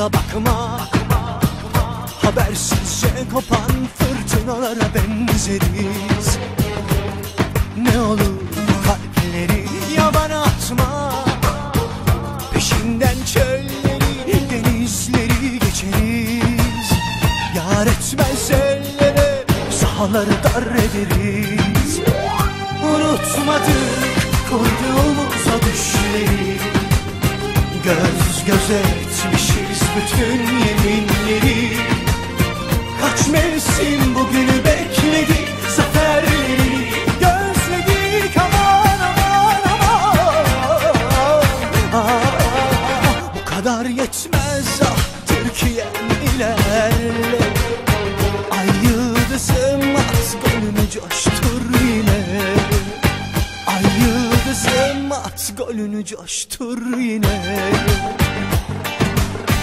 yolumuza bakma. Habersizce kopan fırtınalara benzeriz. Ne olur kalpleri yabana atma. Peşinden çölleri denizleri geçeriz. Yar etmez ellere sahaları dar ederiz. Unutmadık düşleri Göz göze etmişiz bütün yeminleri. Kaç mevsim bugünü bekledi Zaferleri. Gözledik aman aman aman. Bu kadar yetmez ah Türkiye'm ilerle. Ay yıldızım at gönlümü coştur yine golünü coştur yine.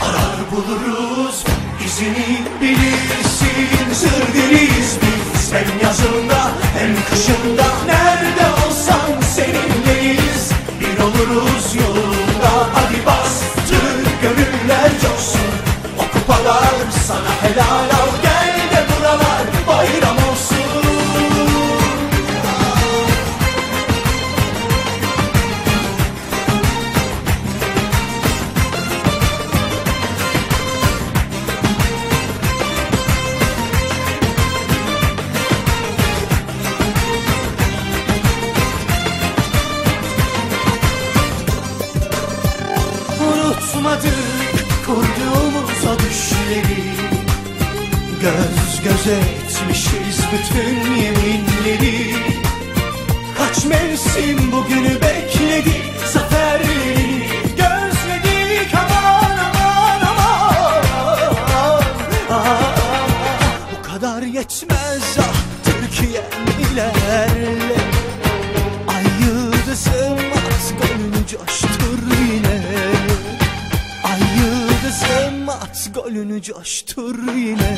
Arar buluruz izini bilirsin. Sır biz hem yazında hem kışında. Nerede olsan seninleyiz. Bir oluruz yolunda Unutmadık kurduğumuz düşleri. Göz göze etmişiz bütün yeminleri. Kaç mevsim bugünü bekledi Zaferleri. Gözledik aman aman aman. Ah, Bu kadar yetmez ah Türkiye'm ilerle Ay yıldızım at golünü coştur yine.